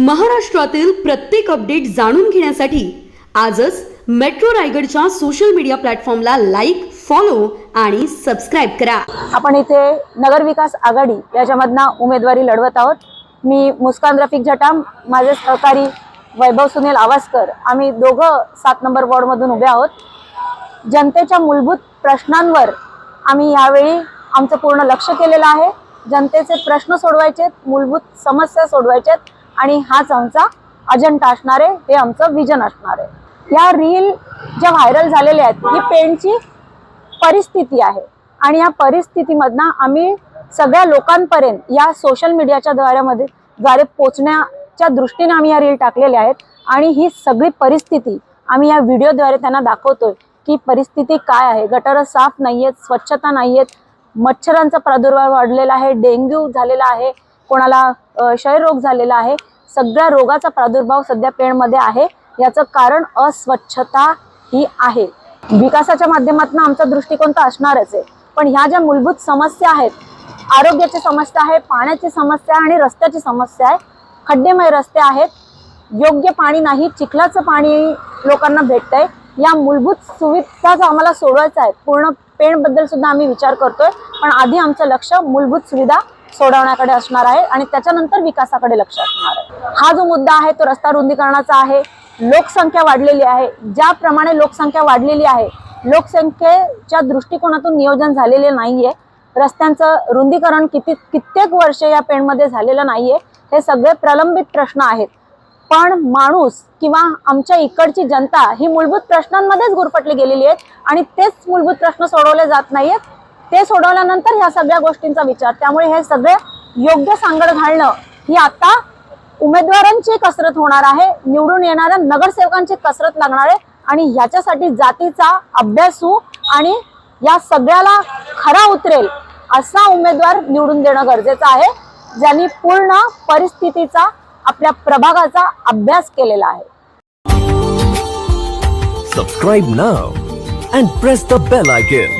महाराष्ट्रातील प्रत्येक अपडेट जाणून घेण्यासाठी आजच मेट्रो रायगडच्या सोशल मीडिया प्लॅटफॉर्मला लाईक फॉलो आणि सबस्क्राईब करा. आपण इथे नगर विकास आघाडी याच्यामधनं उमेदवारी लढवत आहोत. मी मुस्कान रफिक झटाम माझे सहकारी वैभव सुनील आवासकर आम्ही दोघं सात नंबर वॉर्डमधून उभे आहोत. जनतेच्या मूलभूत प्रश्नांवर आम्ही यावेळी आमचं पूर्ण लक्ष केलेलं आहे. जनतेचे प्रश्न सोडवायचे मूलभूत समस्या सोडवायचे आणि हाच आमचा अजंठा असणार आहे हे आमचं विजन असणार. आहे या रील ज्या व्हायरल झालेल्या आहेत ही पेंटची परिस्थिती आहे. आणि या परिस्थितीमधनं आम्ही सगळ्या लोकांपर्यंत या सोशल मीडियाच्या द्वारामध्ये द्वारे पोचण्याच्या दृष्टीने आम्ही या रील टाकलेल्या आहेत. आणि ही सगळी परिस्थिती आम्ही या व्हिडिओद्वारे त्यांना दाखवतोय की परिस्थिती काय आहे. गटारं साफ नाही आहेत स्वच्छता नाही आहेत मच्छरांचा प्रादुर्भाव वाढलेला आहे डेंग्यू झालेला आहे कोणाला क्षयरोग झालेला आहे. सगळ्या रोगाचा प्रादुर्भाव सध्या पेणमध्ये आहे. याचं कारण अस्वच्छता ही आहे. विकासाच्या माध्यमातून आमचा दृष्टिकोन तर असणारच आहे. पण ह्या ज्या मूलभूत समस्या आहेत आरोग्याची समस्या आहे पाण्याची समस्या आहे आणि रस्त्याची समस्या आहे खड्डेमय रस्ते आहेत योग्य पाणी नाही चिखलाचं पाणी लोकांना भेटतंय या मूलभूत सुविधाच आम्हाला सोडवायचं आहे पूर्ण पेणबद्दल सुद्धा आम्ही विचार करतोय. पण आधी आमचं लक्ष मूलभूत सुविधा सोडवण्याकडे असणार आहे आणि त्याच्यानंतर विकासाकडे लक्ष असणार आहे. हा जो मुद्दा आहे तो रस्ता रुंदीकरणाचा आहे. लोकसंख्या वाढलेली आहे. ज्याप्रमाणे लोकसंख्या वाढलेली आहे लोकसंख्येच्या दृष्टिकोनातून नियोजन झालेले नाहीये. रस्त्यांचं रुंदीकरण किती कित्येक वर्ष या पेणमध्ये झालेलं नाहीये. हे सगळे प्रलंबित प्रश्न आहेत. पण माणूस किंवा आमच्या इकडची जनता ही मूलभूत प्रश्नांमध्येच गुरफटली गेलेली आहेत आणि तेच मूलभूत प्रश्न सोडवले जात नाहीयेत. ते सोडवल्यानंतर ह्या सगळ्या गोष्टींचा विचार. त्यामुळे हे सगळे योग्य सांगड घालणं ही आता उमेदवारांची कसरत होणार आहे. निवडून येणाऱ्या नगरसेवकांची कसरत लागणार आहे. आणि ह्याच्यासाठी जातीचा अभ्यासू आणि या सगळ्याला खरा उतरेल असा उमेदवार निवडून देणं गरजेचं आहे. ज्यांनी पूर्ण परिस्थितीचा आपल्या प्रभागाचा अभ्यास केलेला आहे. Subscribe now and press the bell icon